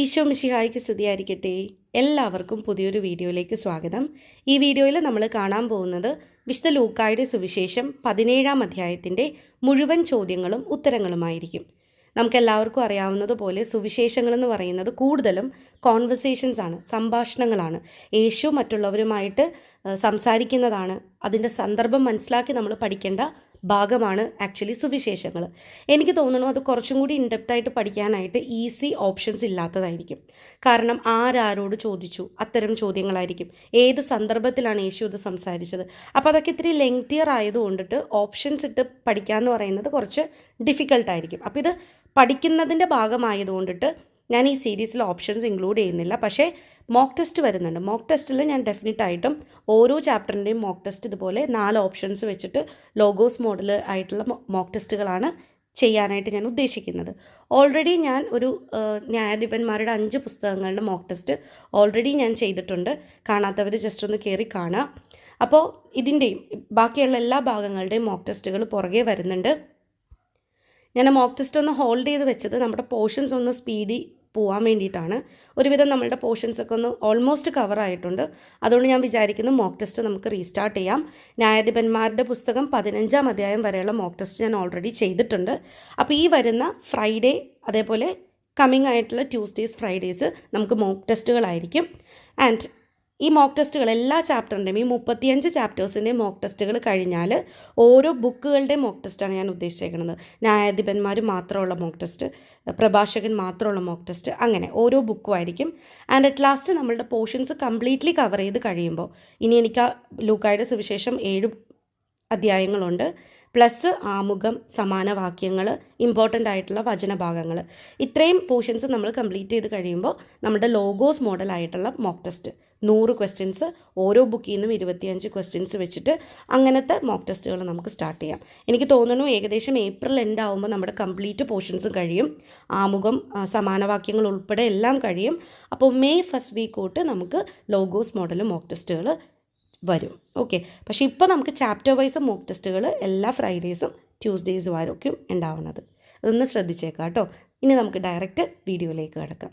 ഈശോ മിശിഹായ്ക്ക് സ്തുതിയായിരിക്കട്ടെ. എല്ലാവർക്കും പുതിയൊരു വീഡിയോയിലേക്ക് സ്വാഗതം. ഈ വീഡിയോയിൽ നമ്മൾ കാണാൻ പോകുന്നത് വിശുദ്ധ ലൂക്കായുടെ സുവിശേഷം പതിനേഴാം അധ്യായത്തിന്റെ മുഴുവൻ ചോദ്യങ്ങളും ഉത്തരങ്ങളുമായിരിക്കും. നമുക്കെല്ലാവർക്കും അറിയാവുന്നതുപോലെ സുവിശേഷങ്ങൾ എന്ന് പറയുന്നത് കൂടുതലും കോൺവെർസേഷൻസ് ആണ് സംഭാഷണങ്ങളാണ്. യേശു മറ്റുള്ളവരുമായിട്ട് സംസാരിക്കുന്നതാണ്. അതിന്റെ സന്ദർഭം മനസ്സിലാക്കി നമ്മൾ പഠിക്കേണ്ട ഭാഗമാണ് ആക്ച്വലി സുവിശേഷങ്ങൾ. എനിക്ക് തോന്നുന്നു അത് കുറച്ചും കൂടി ഇൻഡെപ്തായിട്ട് പഠിക്കാനായിട്ട് ഈസി ഓപ്ഷൻസ് ഇല്ലാത്തതായിരിക്കും. കാരണം ആരാരോട് ചോദിച്ചു? അത്തരം ചോദ്യങ്ങളായിരിക്കും. ഏത് സന്ദർഭത്തിലാണ് യേശു ഇത് സംസാരിച്ചത്? അപ്പോൾ അതൊക്കെ ഇത്തിരി ലെങ്തിയർ ആയതുകൊണ്ടിട്ട് ഓപ്ഷൻസ് ഇട്ട് പഠിക്കുക എന്ന് പറയുന്നത് കുറച്ച് ഡിഫിക്കൽട്ടായിരിക്കും അപ്പോൾ ഇത് പഠിക്കുന്നതിന്റെ ഭാഗമായതുകൊണ്ടിട്ട് ഞാൻ ഈ സീരീസിൽ ഓപ്ഷൻസ് ഇൻക്ലൂഡ് ചെയ്യുന്നില്ല. പക്ഷേ മോക്ക് ടെസ്റ്റ് വരുന്നുണ്ട്. മോക്ക് ടെസ്റ്റിൽ ഞാൻ ഡെഫിനറ്റ് ആയിട്ടും ഓരോ ചാപ്റ്ററിന്റെയും മോക്ക് ടെസ്റ്റ് ഇതുപോലെ നാല് ഓപ്ഷൻസ് വെച്ചിട്ട് ലോഗോസ് മോഡൽ ആയിട്ടുള്ള മോക്ക് ടെസ്റ്റുകളാണ് ചെയ്യാനായിട്ട് ഞാൻ ഉദ്ദേശിക്കുന്നത്. ഓൾറെഡി ഞാൻ ഒരു ന്യായാധിപന്മാരുടെ അഞ്ച് പുസ്തകങ്ങളുടെ മോക്ക് ടെസ്റ്റ് ഓൾറെഡി ഞാൻ ചെയ്തിട്ടുണ്ട്. കാണാത്തവർ ജസ്റ്റ് ഒന്ന് കയറി കാണാം. അപ്പോൾ ഇതിന്റെയും ബാക്കിയുള്ള എല്ലാ ഭാഗങ്ങളുടെയും മോക്ക് ടെസ്റ്റുകൾ പുറകെ വരുന്നുണ്ട്. ഞാൻ മോക്ക് ടെസ്റ്റ് ഒന്ന് ഹോൾഡ് ചെയ്ത് വെച്ചത് നമ്മുടെ പോർഷൻസ് ഒന്ന് സ്പീഡി പോകാൻ വേണ്ടിയിട്ടാണ്. ഒരുവിധം നമ്മളുടെ പോർഷൻസ് ഒക്കെ ഒന്ന് ഓൾമോസ്റ്റ് കവർ ആയിട്ടുണ്ട്. അതുകൊണ്ട് ഞാൻ വിചാരിക്കുന്നു മോക്ക് ടെസ്റ്റ് നമുക്ക് റീസ്റ്റാർട്ട് ചെയ്യാം. ന്യായാധിപന്മാരുടെ പുസ്തകം പതിനഞ്ചാം അധ്യായം വരെയുള്ള മോക്ക് ടെസ്റ്റ് ഞാൻ ഓൾറെഡി ചെയ്തിട്ടുണ്ട്. അപ്പോൾ ഈ വരുന്ന ഫ്രൈഡേ അതേപോലെ കമ്മിങ് ആയിട്ടുള്ള ട്യൂസ്ഡേയ്സ് ഫ്രൈഡേയ്സ് നമുക്ക് മോക്ക് ടെസ്റ്റുകളായിരിക്കും ആൻഡ് ഈ മോക്ക് ടെസ്റ്റുകൾ എല്ലാ ചാപ്റ്ററിന്റെയും ഈ മുപ്പത്തിയഞ്ച് ചാപ്റ്റേഴ്സിന്റെയും മോക്ക് ടെസ്റ്റുകൾ കഴിഞ്ഞാൽ ഓരോ ബുക്കുകളുടെയും മോക്ക് ടെസ്റ്റാണ് ഞാൻ ഉദ്ദേശിച്ചേക്കുന്നത് ന്യായാധിപന്മാർ മാത്രമുള്ള മോക്ക് ടെസ്റ്റ് പ്രഭാഷകൻ മാത്രമുള്ള മോക്ക് ടെസ്റ്റ് അങ്ങനെ ഓരോ ബുക്കും ആയിരിക്കും. ആൻഡ് അറ്റ് ലാസ്റ്റ് നമ്മളുടെ പോർഷൻസ് കംപ്ലീറ്റ്ലി കവർ ചെയ്ത് കഴിയുമ്പോൾ ഇനി എനിക്ക് ലൂക്കായുടെ സുവിശേഷം ഏഴ് അധ്യായങ്ങളുണ്ട്. പ്ലസ് ആമുഖം സമാന വാക്യങ്ങൾ ഇമ്പോർട്ടന്റ് ആയിട്ടുള്ള വചനഭാഗങ്ങൾ ഇത്രയും പോർഷൻസ് നമ്മൾ കംപ്ലീറ്റ് ചെയ്ത് കഴിയുമ്പോൾ നമ്മുടെ ലോഗോസ് മോഡലായിട്ടുള്ള മോക്ക് ടെസ്റ്റ് നൂറ് ക്വസ്റ്റ്യൻസ് ഓരോ ബുക്കിൽ നിന്നും ഇരുപത്തിയഞ്ച് ക്വസ്റ്റ്യൻസ് വെച്ചിട്ട് അങ്ങനത്തെ മോക്ക് ടെസ്റ്റുകൾ നമുക്ക് സ്റ്റാർട്ട് ചെയ്യാം. എനിക്ക് തോന്നുന്നു ഏകദേശം ഏപ്രിൽ എൻഡ് ആകുമ്പോൾ നമ്മുടെ കംപ്ലീറ്റ് പോർഷൻസ് കഴിയും. ആമുഖം സമാനവാക്യങ്ങൾ ഉൾപ്പെടെ എല്ലാം കഴിയും. അപ്പോൾ മെയ് ഫസ്റ്റ് വീക്ക് തൊട്ട് നമുക്ക് ലോഗോസ് മോഡൽ മോക്ക് ടെസ്റ്റുകൾ വരും. ഓക്കെ പക്ഷേ ഇപ്പോൾ നമുക്ക് ചാപ്റ്റർ വൈസ് മോക്ക് ടെസ്റ്റുകൾ എല്ലാ ഫ്രൈഡേസും ട്യൂസ്ഡേയ്സും ആയിരിക്കും ഉണ്ടാവുന്നത്. അതൊന്ന് ശ്രദ്ധിച്ചേക്കാം കേട്ടോ ഇനി നമുക്ക് ഡയറക്റ്റ് വീഡിയോയിലേക്ക് കിടക്കാം.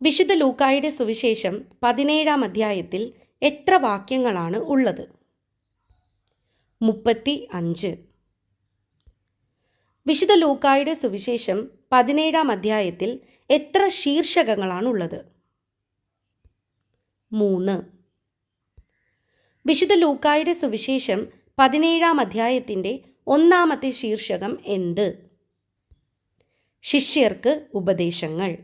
വിശുദ്ധ ലൂക്കായുടെ സുവിശേഷം പതിനേഴാം അധ്യായത്തിൽ എത്ര വാക്യങ്ങളാണ് ഉള്ളത്? മുപ്പത്തി അഞ്ച് വിശുദ്ധ ലൂക്കായുടെ സുവിശേഷം പതിനേഴാം അധ്യായത്തിൽ എത്ര ശീർഷകങ്ങളാണുള്ളത്? മൂന്ന്. വിശുദ്ധ ലൂക്കായുടെ സുവിശേഷം പതിനേഴാം അധ്യായത്തിന്റെ ഒന്നാമത്തെ ശീർഷകം എന്ത്? ശിഷ്യർക്ക് ഉപദേശങ്ങൾ.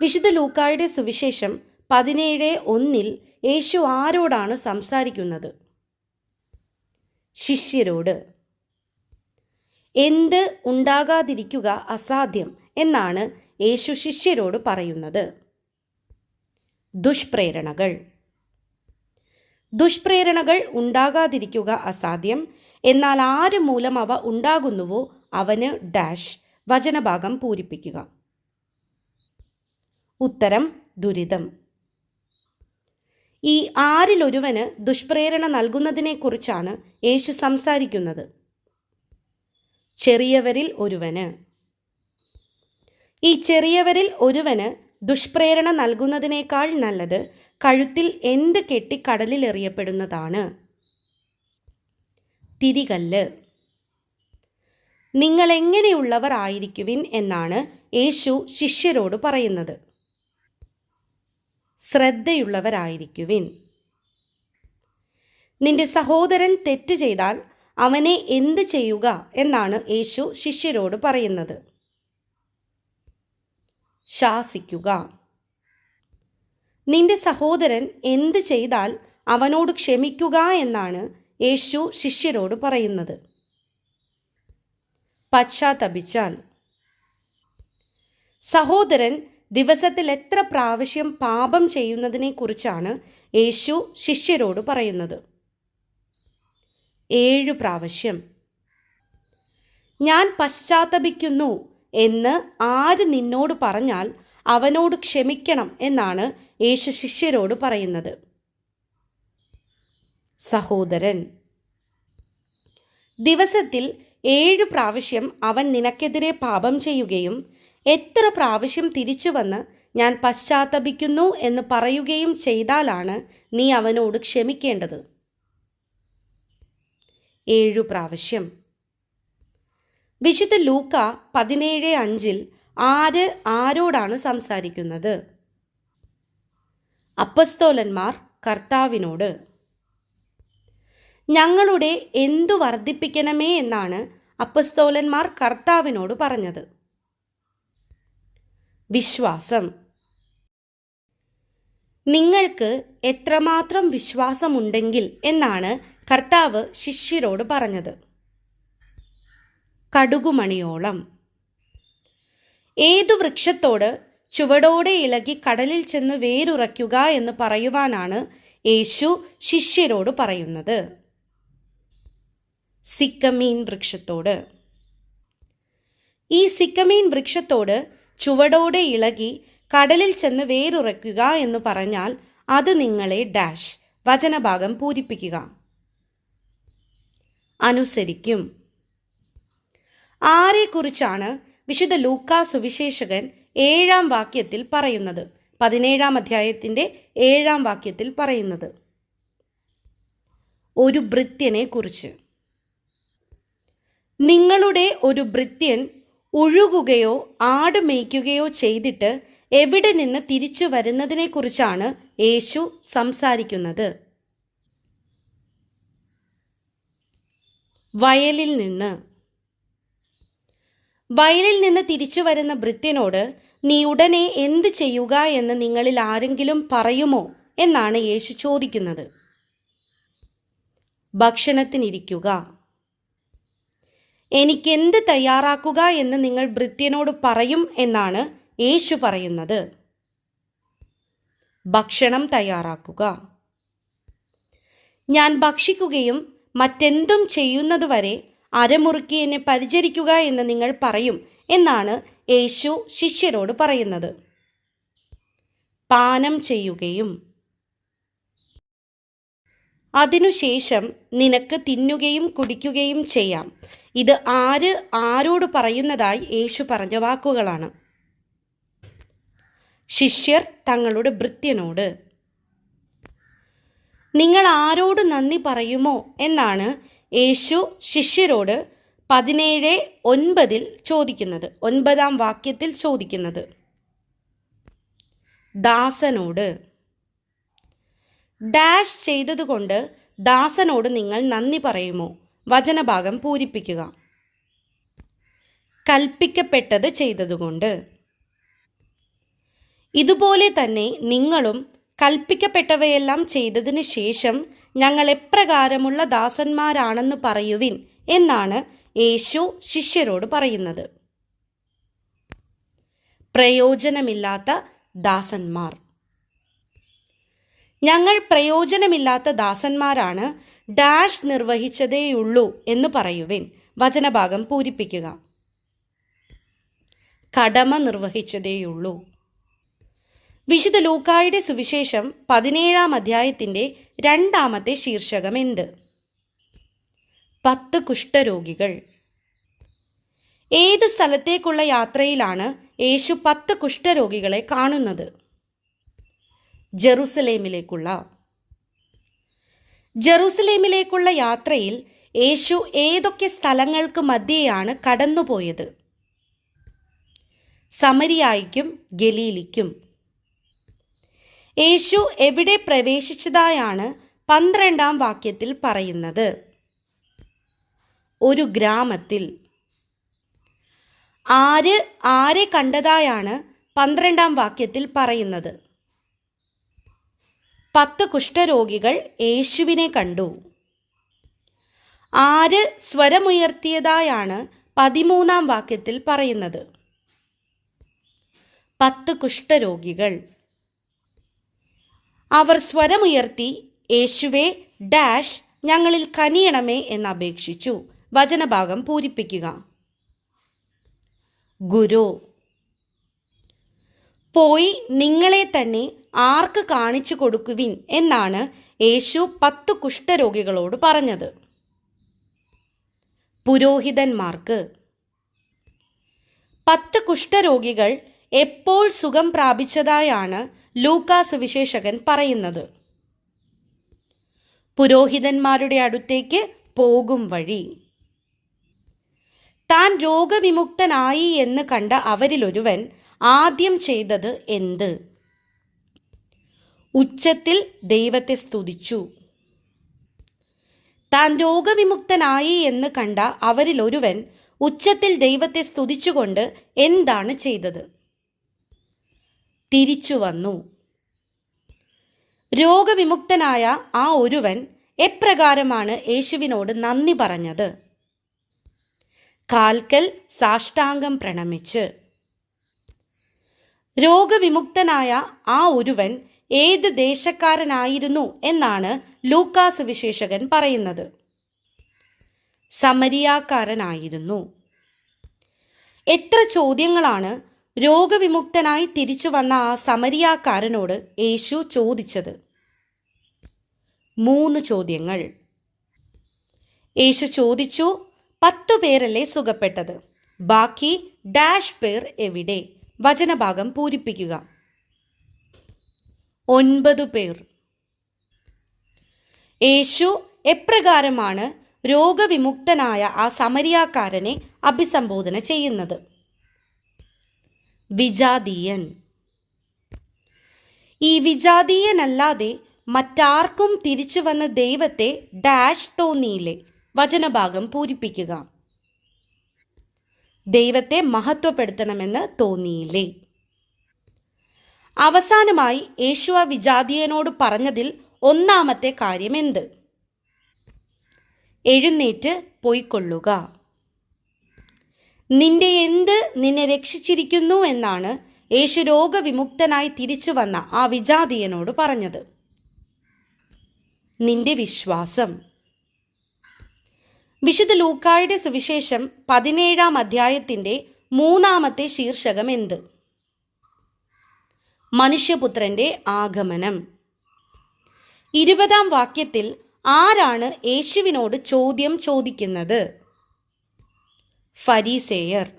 വിശുദ്ധ ലൂക്കായുടെ സുവിശേഷം പതിനേഴ് ഒന്നിൽ യേശു ആരോടാണ് സംസാരിക്കുന്നത്? ശിഷ്യരോട്. എന്ത് ഉണ്ടാകാതിരിക്കുക അസാധ്യം എന്നാണ് യേശു ശിഷ്യരോട് പറയുന്നത്. ദുഷ്പ്രേരണകൾ. ദുഷ്പ്രേരണകൾ ഉണ്ടാകാതിരിക്കുക അസാധ്യം. എന്നാൽ ആര് മൂലം അവ ഉണ്ടാകുന്നുവോ അവന് ഡാഷ് വചനഭാഗം പൂരിപ്പിക്കുക. ഉത്തരം ദുരിതം. ഈ ആരിലൊരുവന് ദുഷ്പ്രേരണ നൽകുന്നതിനെക്കുറിച്ചാണ് യേശു സംസാരിക്കുന്നത്. ചെറിയവരിൽ ഒരുവന്. ഈ ചെറിയവരിൽ ഒരുവന് ദുഷ്പ്രേരണ നൽകുന്നതിനേക്കാൾ നല്ലത് കഴുത്തിൽ എന്ത് കെട്ടി കടലിൽ എറിയപ്പെടുന്നതാണ്. തിരികല്ല്. നിങ്ങൾ എങ്ങനെയുള്ളവർ ആയിരിക്കുവിൻ എന്നാണ് യേശു ശിഷ്യരോട് പറയുന്നത്. ശ്രദ്ധയുള്ളവരായിരിക്കുവിൻ. നിന്റെ സഹോദരൻ തെറ്റ് ചെയ്താൽ അവനെ എന്ത് ചെയ്യുക എന്നാണ് യേശു ശിഷ്യരോട് പറയുന്നത്. ശാസിക്കുക. നിന്റെ സഹോദരൻ എന്ത് ചെയ്താൽ അവനോട് ക്ഷമിക്കുക എന്നാണ് യേശു ശിഷ്യരോട് പറയുന്നത്. പശ്ചാത്തപിച്ചാൽ. സഹോദരൻ ദിവസത്തിൽ എത്ര പ്രാവശ്യം പാപം ചെയ്യുന്നതിനെക്കുറിച്ചാണ് യേശു ശിഷ്യരോട് പറയുന്നത്. ഏഴു പ്രാവശ്യം. ഞാൻ പശ്ചാത്തപിക്കുന്നു എന്ന് ആര് നിന്നോട് പറഞ്ഞാൽ അവനോട് ക്ഷമിക്കണം എന്നാണ് യേശു ശിഷ്യരോട് പറയുന്നത്. സഹോദരൻ ദിവസത്തിൽ ഏഴ് പ്രാവശ്യം അവൻ നിനക്കെതിരെ പാപം ചെയ്യുകയും എത്ര പ്രാവശ്യം തിരിച്ചു വന്ന് ഞാൻ പശ്ചാത്തപിക്കുന്നു എന്ന് പറയുകയും ചെയ്താലാണ് നീ അവനോട് ക്ഷമിക്കേണ്ടത്. ഏഴു പ്രാവശ്യം. വിശുദ്ധ ലൂക്ക പതിനേഴ് അഞ്ചിൽ ആര് ആരോടാണ് സംസാരിക്കുന്നത്? അപ്പസ്തോലന്മാർ കർത്താവിനോട് ഞങ്ങളുടെ എന്തു വർദ്ധിപ്പിക്കണമേ? എന്നാണ് അപ്പസ്തോലന്മാർ കർത്താവിനോട് പറഞ്ഞത്. വിശ്വാസം. നിങ്ങൾക്ക് എത്രമാത്രം വിശ്വാസമുണ്ടെങ്കിൽ എന്നാണ് കർത്താവ് ശിഷ്യരോട് പറഞ്ഞത് കടുകുമണിയോളം. ഏതു വൃക്ഷത്തോട് ചുവടോടെ ഇളകി കടലിൽ ചെന്ന് വേരുറയ്ക്കുക എന്ന് പറയുവാനാണ് യേശു ശിഷ്യരോട് പറയുന്നത്. സിക്കമീൻ വൃക്ഷത്തോട്. ഈ സിക്കമീൻ വൃക്ഷത്തോട് ചുവടോടെ ഇളകി കടലിൽ ചെന്ന് വേരുറയ്ക്കുക എന്ന് പറഞ്ഞാൽ അത് നിങ്ങളെ ഡാഷ് വചനഭാഗം പൂരിപ്പിക്കുക. അനുസരിക്കും. ആരെക്കുറിച്ചാണ് വിശുദ്ധ ലൂക്കാ സുവിശേഷകൻ ഏഴാം വാക്യത്തിൽ പറയുന്നത്? പതിനേഴാം അധ്യായത്തിന്റെ ഏഴാം വാക്യത്തിൽ പറയുന്നത്. ഒരു ഭൃത്യനെ കുറിച്ച് നിങ്ങളുടെ ഒരു ഭൃത്യൻ ഉഴുകുകയോ ആട് മേയ്ക്കുകയോ ചെയ്തിട്ട് എവിടെ നിന്ന് തിരിച്ചു വരുന്നതിനെക്കുറിച്ചാണ് യേശു സംസാരിക്കുന്നത്? വയലിൽ നിന്ന്. വയലിൽ നിന്ന് തിരിച്ചു വരുന്ന ഭൃത്യനോട് നീ ഉടനെ എന്ത് ചെയ്യുക എന്ന് നിങ്ങളിൽ ആരെങ്കിലും പറയുമോ? എന്നാണ് യേശു ചോദിക്കുന്നത്. ഭക്ഷണത്തിനിരിക്കുക. എനിക്കെന്ത് തയ്യാറാക്കുക എന്ന് നിങ്ങൾ ഭൃത്യനോട് പറയും? എന്നാണ് യേശു പറയുന്നത്. ഭക്ഷണം തയ്യാറാക്കുക. ഞാൻ ഭക്ഷിക്കുകയും മറ്റെന്തും ചെയ്യുന്നതുവരെ അരമുറുക്കി എന്നെ പരിചരിക്കുക എന്ന് നിങ്ങൾ പറയും എന്നാണ് യേശു ശിഷ്യരോട് പറയുന്നത്. പാനം ചെയ്യുകയും അതിനുശേഷം നിനക്ക് തിന്നുകയും കുടിക്കുകയും ചെയ്യാം. ഇത് ആര് ആരോട് പറയുന്നതായി യേശു പറഞ്ഞ വാക്കുകളാണ്. ശിഷ്യർ തങ്ങളുടെ ഭൃത്യനോട് നിങ്ങൾ ആരോട് നന്ദി പറയുമോ എന്നാണ് യേശു ശിഷ്യരോട് പതിനേഴ് ഒൻപതിൽ ചോദിക്കുന്നത്. ഒൻപതാം വാക്യത്തിൽ ചോദിക്കുന്നത്. ദാസനോട് ഡാഷ് ചെയ്തതുകൊണ്ട് ദാസനോട് നിങ്ങൾ നന്ദി പറയുമോ? വചനഭാഗം പൂരിപ്പിക്കുക. കൽപ്പിക്കപ്പെട്ടത് ചെയ്തതുകൊണ്ട് ഇതുപോലെ തന്നെ നിങ്ങളും കൽപ്പിക്കപ്പെട്ടവയെല്ലാം ചെയ്തതിന് ശേഷം ഞങ്ങൾ എപ്രകാരമുള്ള ദാസന്മാരാണെന്ന് പറയുവിൻ എന്നാണ് യേശു ശിഷ്യരോട് പറയുന്നത്. പ്രയോജനമില്ലാത്ത ദാസന്മാർ. ഞങ്ങൾ പ്രയോജനമില്ലാത്ത ദാസന്മാരാണ് ഡാഷ് നിർവഹിച്ചതേയുള്ളൂ എന്ന് പറയുവിൻ. വചനഭാഗം പൂരിപ്പിക്കുക. കടമ നിർവഹിച്ചതേയുള്ളൂ. വിശുദ്ധ ലൂക്കായുടെ സുവിശേഷം പതിനേഴാം അധ്യായത്തിന്റെ രണ്ടാമത്തെ ശീർഷകം എന്ത്? പത്ത് കുഷ്ഠരോഗികൾ. ഏത് സ്ഥലത്തേക്കുള്ള യാത്രയിലാണ് യേശു പത്ത് കുഷ്ഠരോഗികളെ കാണുന്നത്? ജെറുസലേമിലേക്കുള്ള. ജെറുസലേമിലേക്കുള്ള യാത്രയിൽ യേശു ഏതൊക്കെ സ്ഥലങ്ങൾക്ക് മധ്യേയാണ് കടന്നുപോയത്? സമരിയായിക്കും ഗലീലിക്കും. യേശു എവിടെ പ്രവേശിച്ചതായാണ് പന്ത്രണ്ടാം വാക്യത്തിൽ പറയുന്നത്. ഒരു ഗ്രാമത്തിൽ ആര് ആരെ കണ്ടതായാണ് പന്ത്രണ്ടാം വാക്യത്തിൽ പറയുന്നത്. പത്ത് കുഷ്ഠരോഗികൾ യേശുവിനെ കണ്ടു. ആര് സ്വരമുയർത്തിയതായാണ് പതിമൂന്നാം വാക്യത്തിൽ പറയുന്നത്. പത്ത് കുഷ്ഠരോഗികൾ അവർ സ്വരമുയർത്തി യേശുവേ ഡാഷ് ഞങ്ങളിൽ കനിയണമേ എന്ന് അപേക്ഷിച്ചു. വചനഭാഗം പൂരിപ്പിക്കുക. ഗുരു പോയി നിങ്ങളെ തന്നെ ആർക്ക് കാണിച്ചു കൊടുക്കുവിൻ എന്നാണ് യേശു പത്ത് കുഷ്ഠരോഗികളോട് പറഞ്ഞത്. പുരോഹിതന്മാർക്ക് പത്ത് കുഷ്ഠരോഗികൾ എപ്പോൾ സുഖം പ്രാപിച്ചതായാണ് ലൂക്കാസ് വിശേഷകൻ പറയുന്നത്. പുരോഹിതന്മാരുടെ അടുത്തേക്ക് പോകും വഴി. താൻ രോഗവിമുക്തനായി എന്ന് കണ്ട അവരിലൊരുവൻ ആദ്യം ചെയ്തത് എന്ത്? ഉച്ചത്തിൽ ദൈവത്തെ സ്തുതിച്ചു. താൻ രോഗവിമുക്തനായി എന്ന് കണ്ട അവരിലൊരുവൻ ഉച്ചത്തിൽ ദൈവത്തെ സ്തുതിച്ചുകൊണ്ട് എന്താണ് ചെയ്തത്? തിരിച്ചു വന്നു രോഗവിമുക്തനായ ആ ഒരുവൻ എപ്രകാരമാണ് യേശുവിനോട് നന്ദി പറഞ്ഞത്? കാൽക്കൽ സാഷ്ടാംഗം പ്രണമിച്ച്. രോഗവിമുക്തനായ ആ ഒരുവൻ ഏത് ദേശക്കാരനായിരുന്നു എന്നാണ് ലൂക്കാസ് വിശേഷകൻ പറയുന്നത്. സമരിയാക്കാരനായിരുന്നു. എത്ര ചോദ്യങ്ങളാണ് രോഗവിമുക്തനായി തിരിച്ചു വന്ന ആ സമരിയാക്കാരനോട് യേശു ചോദിച്ചത്. മൂന്ന് ചോദ്യങ്ങൾ. യേശു ചോദിച്ചു പത്തു പേരല്ലേ സുഖപ്പെട്ടത്? ബാക്കി ഡാഷ് പേർ എവിടെ? വചനഭാഗം പൂരിപ്പിക്കുക. ഒൻപത് പേർ. യേശു എപ്രകാരമാണ് രോഗവിമുക്തനായ ആ സമരിയാക്കാരനെ അഭിസംബോധന ചെയ്യുന്നത്? വിജാതീയൻ. ഈ വിജാതീയനല്ലാതെ മറ്റാർക്കും തിരിച്ചു വന്ന ദൈവത്തെ ഡാഷ് തോന്നിയില്ലേ? വചനഭാഗം പൂരിപ്പിക്കുക. ദൈവത്തെ മഹത്വപ്പെടുത്തണമെന്ന് തോന്നിയില്ലേ? അവസാനമായി യേശു ആ വിജാതീയനോട് പറഞ്ഞതിൽ ഒന്നാമത്തെ കാര്യം എന്ത് എഴുന്നേറ്റ് പോയിക്കൊള്ളുക. നിന്റെ എന്ത് നിന്നെ രക്ഷിച്ചിരിക്കുന്നു എന്നാണ് യേശു രോഗവിമുക്തനായി തിരിച്ചു വന്ന ആ വിജാതീയനോട് പറഞ്ഞത്. നിന്റെ വിശ്വാസം. വിശുദ്ധ ലൂക്കായുടെ സുവിശേഷം പതിനേഴാം അധ്യായത്തിന്റെ മൂന്നാമത്തെ ശീർഷകം എന്ത്? മനുഷ്യപുത്രന്റെ ആഗമനം. ഇരുപതാം വാക്യത്തിൽ ആരാണ് യേശുവിനോട് ചോദ്യം ചോദിക്കുന്നത്? ഫരീസേയർ.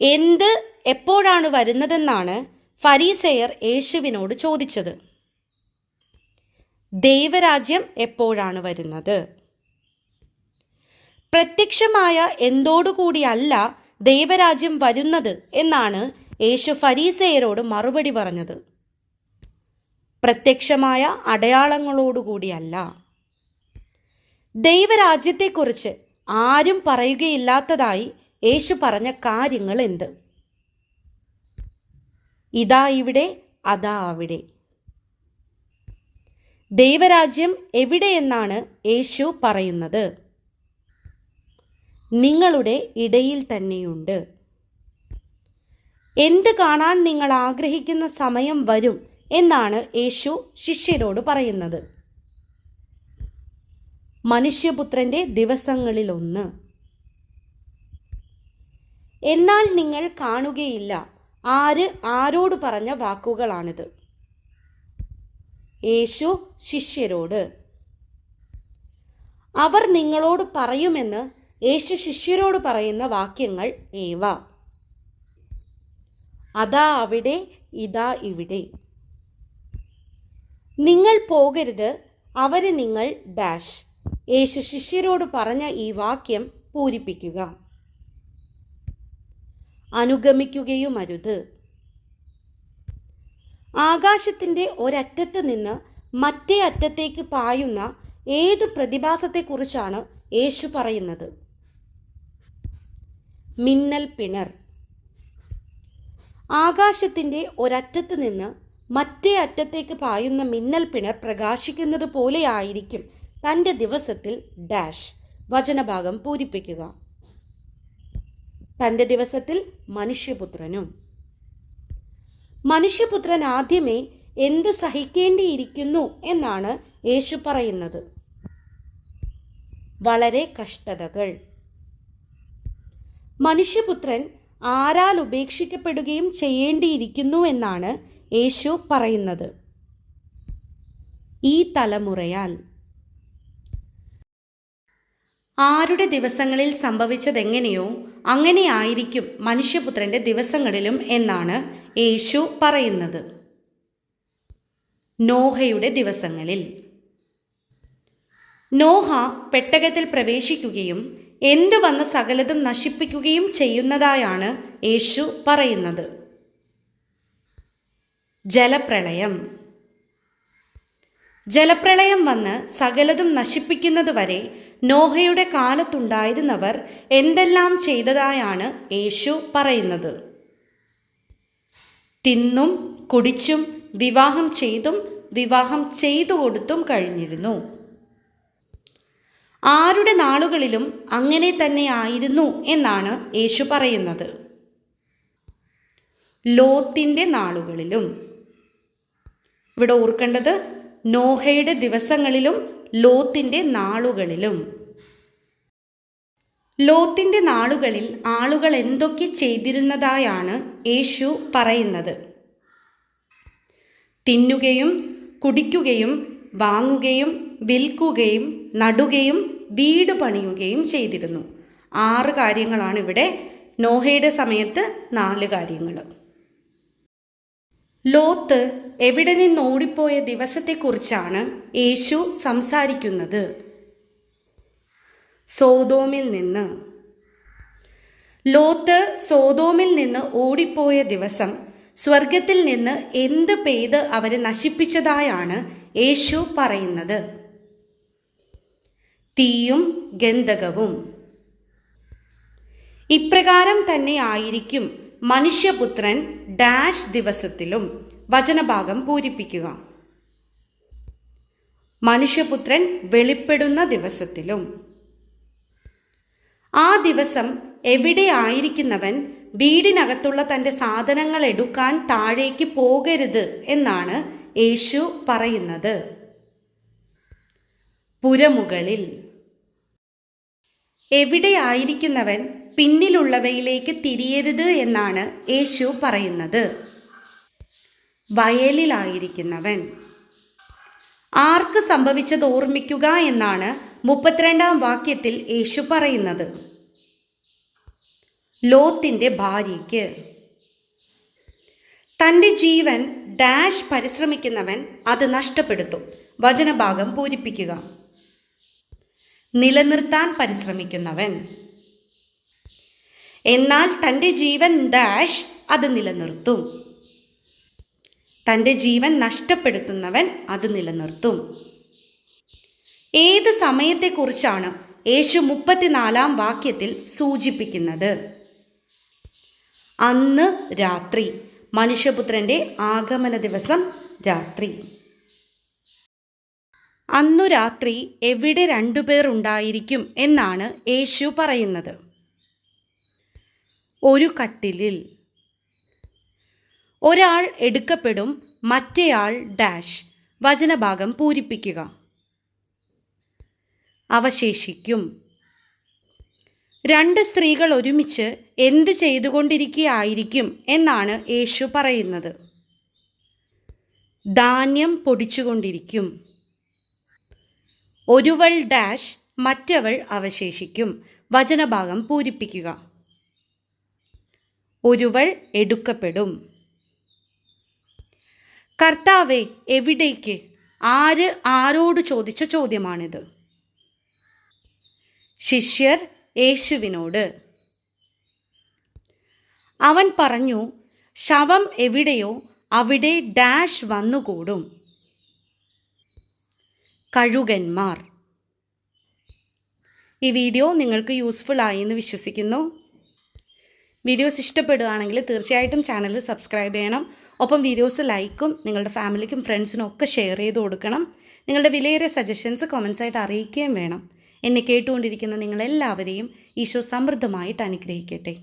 എന്ത് എപ്പോഴാണ് വരുന്നതെന്നാണ് ഫരീസേയർ യേശുവിനോട് ചോദിച്ചത്. ദൈവരാജ്യം എപ്പോഴാണ് വരുന്നത്? പ്രത്യക്ഷമായ എന്തോടുകൂടിയല്ല ദൈവരാജ്യം വരുന്നത് എന്നാണ് യേശു ഫരീസേയരോട് മറുപടി പറഞ്ഞത്. പ്രത്യക്ഷമായ അടയാളങ്ങളോടുകൂടിയല്ല. ദൈവരാജ്യത്തെക്കുറിച്ച് ആരും പറയുകയില്ലാത്തതായി യേശു പറഞ്ഞ കാര്യങ്ങൾ എന്ത്? ഇതാ ഇവിടെ അതാ അവിടെ. ദൈവരാജ്യം എവിടെയെന്നാണ് യേശു പറയുന്നത്? നിങ്ങളുടെ ഇടയിൽ തന്നെയുണ്ട്. എന്ത് കാണാൻ നിങ്ങൾ ആഗ്രഹിക്കുന്ന സമയം വരും എന്നാണ് യേശു ശിഷ്യരോട് പറയുന്നത്. മനുഷ്യപുത്രന്റെ ദിവസങ്ങളിലൊന്ന്. എന്നാൽ നിങ്ങൾ കാണുകയില്ല. ആര് ആരോട് പറഞ്ഞ വാക്കുകളാണിത്? യേശു ശിഷ്യരോട് അവർ നിങ്ങളോട് പറയുമെന്ന് യേശു ശിഷ്യരോട് പറയുന്ന വാക്യങ്ങൾ ഏവ? അതാ അവിടെ ഇതാ ഇവിടെ. നിങ്ങൾ പോകരുത് അവരെ നിങ്ങൾ ഡാഷ്. യേശു ശിഷ്യരോട് പറഞ്ഞ ഈ വാക്യം പൂരിപ്പിക്കുക. അനുഗമിക്കുകയും അരുത് ആകാശത്തിന്റെ ഒരറ്റത്ത് നിന്ന് മറ്റേ അറ്റത്തേക്ക് പായുന്ന ഏത് പ്രതിഭാസത്തെക്കുറിച്ചാണ് യേശു പറയുന്നത്? മിന്നൽ പിണർ. ആകാശത്തിന്റെ ഒരറ്റത്ത് നിന്ന് മറ്റേ അറ്റത്തേക്ക് പായുന്ന മിന്നൽ പിണർ പ്രകാശിക്കുന്നത് പോലെയായിരിക്കും തന്റെ ദിവസത്തിൽ ഡാഷ് വചനഭാഗം പൂരിപ്പിക്കുക. തന്റെ ദിവസത്തിൽ മനുഷ്യപുത്രനും. മനുഷ്യപുത്രൻ ആദ്യമേ എന്ത് സഹിക്കേണ്ടിയിരിക്കുന്നു എന്നാണ് യേശു പറയുന്നത്. വളരെ കഷ്ടതകൾ. മനുഷ്യപുത്രൻ ആരാൽ ഉപേക്ഷിക്കപ്പെടുകയും ചെയ്യേണ്ടിയിരിക്കുന്നു എന്നാണ് യേശു പറയുന്നത്. ഈ തലമുറയാൽ. ആരുടെ ദിവസങ്ങളിൽ സംഭവിച്ചതെങ്ങനെയോ അങ്ങനെയായിരിക്കും മനുഷ്യപുത്രന്റെ ദിവസങ്ങളിലും എന്നാണ് യേശു പറയുന്നത്. നോഹയുടെ ദിവസങ്ങളിൽ. നോഹ പെട്ടകത്തിൽ പ്രവേശിക്കുകയും എന്തു വന്ന സകലതും നശിപ്പിക്കുകയും ചെയ്യുന്നതായാണ് യേശു പറയുന്നത്. ജലപ്രളയം. ജലപ്രളയം വന്ന് സകലതും നശിപ്പിക്കുന്നത് വരെ നോഹയുടെ കാലത്തുണ്ടായിരുന്നവർ എന്തെല്ലാം ചെയ്തതായാണ് യേശു പറയുന്നത്. തിന്നും കുടിച്ചും വിവാഹം ചെയ്തും വിവാഹം ചെയ്തു കൊടുത്തും കഴിഞ്ഞിരുന്നു. ആരുടെ നാളുകളിലും അങ്ങനെ തന്നെ ആയിരുന്നു എന്നാണ് യേശു പറയുന്നത്. ലോത്തിന്റെ നാളുകളിലും. ഇവിടെ ഓർക്കേണ്ടത് നോഹയുടെ ദിവസങ്ങളിലും ലോത്തിന്റെ നാളുകളിലും. ലോത്തിന്റെ നാളുകളിൽ ആളുകൾ എന്തൊക്കെ ചെയ്തിരുന്നതായാണ് യേശു പറയുന്നത്. തിന്നുകയും കുടിക്കുകയും വാങ്ങുകയും വിൽക്കുകയും നടുകയും വീട് പണിയുകയും ചെയ്തിരുന്നു. ആറ് കാര്യങ്ങളാണ് ഇവിടെ നോഹയുടെ സമയത്ത് നാല് കാര്യങ്ങൾ ലോത്ത് എവിടെ നിന്ന് ഓടിപ്പോയ ദിവസത്തെക്കുറിച്ചാണ് യേശു സംസാരിക്കുന്നത്. സോതോമിൽ നിന്ന്. ലോത്ത് സോതോമിൽ നിന്ന് ഓടിപ്പോയ ദിവസം സ്വർഗത്തിൽ നിന്ന് എന്ത് പെയ്ത് അവരെ നശിപ്പിച്ചതായാണ് യേശു പറയുന്നത്. തീയും ഗന്ധകവും. ഇപ്രകാരം തന്നെ ആയിരിക്കും മനുഷ്യപുത്രൻ ഡാഷ് ദിവസത്തിലും വചനഭാഗം പൂരിപ്പിക്കുക. മനുഷ്യപുത്രൻ വെളിപ്പെടുന്ന ദിവസത്തിലും. ആ ദിവസം എവിടെ ആയിരിക്കുന്നവൻ വീടിനകത്തുള്ള തന്റെ സാധനങ്ങൾ എടുക്കാൻ താഴേക്ക് പോകരുത് എന്നാണ് യേശു പറയുന്നത്. പുരമുകളിൽ എവിടെയായിരിക്കുന്നവൻ പിന്നിലുള്ളവയിലേക്ക് തിരിയരുത് എന്നാണ് യേശു പറയുന്നത്. വയലിലായിരിക്കുന്നവൻ ആർക്ക് സംഭവിച്ചത് ഓർമ്മിക്കുക എന്നാണ് മുപ്പത്തിരണ്ടാം വാക്യത്തിൽ യേശു പറയുന്നത്. ലോത്തിന്റെ ഭാര്യയ്ക്ക്. തന്റെ ജീവൻ ഡാഷ് പരിശ്രമിക്കുന്നവൻ അത് നഷ്ടപ്പെടുത്തും. വചനഭാഗം പൂരിപ്പിക്കുക. നിലനിർത്താൻ പരിശ്രമിക്കുന്നവൻ. എന്നാൽ തന്റെ ജീവൻ ഡാഷ് അത് നിലനിർത്തും. തന്റെ ജീവൻ നഷ്ടപ്പെടുത്തുന്നവൻ അത് നിലനിർത്തും. ഏത് സമയത്തെക്കുറിച്ചാണ് യേശു മുപ്പത്തിനാലാം വാക്യത്തിൽ സൂചിപ്പിക്കുന്നത്? അന്ന് രാത്രി. മനുഷ്യപുത്രന്റെ ആഗമന ദിവസം രാത്രി. അന്നു രാത്രി എവിടെ രണ്ടുപേർ ഉണ്ടായിരിക്കും എന്നാണ് യേശു പറയുന്നത്. ഒരു കട്ടിലിൽ. ഒരാൾ എടുക്കപ്പെടും മറ്റേയാൾ ഡാഷ്. വചനഭാഗം പൂരിപ്പിക്കുക. അവശേഷിക്കും. രണ്ട് സ്ത്രീകൾ ഒരുമിച്ച് എന്ത് ചെയ്തുകൊണ്ടിരിക്കുകയായിരിക്കും എന്നാണ് യേശു പറയുന്നത്. ധാന്യം പൊടിച്ചുകൊണ്ടിരിക്കും. ഒരുവൾ ഡാഷ് മറ്റവൾ അവശേഷിക്കും. വചനഭാഗം പൂരിപ്പിക്കുക. ഒരുവൾ എടുക്കപ്പെടും. കർത്താവെ എവിടേക്ക്? ആര് ആരോട് ചോദിച്ച ചോദ്യമാണിത്? ശിഷ്യർ യേശുവിനോട്. അവൻ പറഞ്ഞു ശവം എവിടെയോ അവിടെ ഡാഷ് വന്നുകൂടും. കഴുകന്മാർ. ഈ വീഡിയോ നിങ്ങൾക്ക് യൂസ്ഫുൾ ആയി എന്ന് വിശ്വസിക്കുന്നു. വീഡിയോസ് ഇഷ്ടപ്പെടുകയാണെങ്കിൽ തീർച്ചയായിട്ടും ചാനൽ സബ്സ്ക്രൈബ് ചെയ്യണം. ഒപ്പം വീഡിയോസ് ലൈക്കും നിങ്ങളുടെ ഫാമിലിക്കും ഫ്രണ്ട്സിനും ഒക്കെ ഷെയർ ചെയ്ത് കൊടുക്കണം. നിങ്ങളുടെ വിലയേറിയ സജഷൻസ് ആയിട്ട് അറിയിക്കുകയും വേണം. എന്നെ കേട്ടുകൊണ്ടിരിക്കുന്ന നിങ്ങളെല്ലാവരെയും ഈശോ സമൃദ്ധമായിട്ട് അനുഗ്രഹിക്കട്ടെ.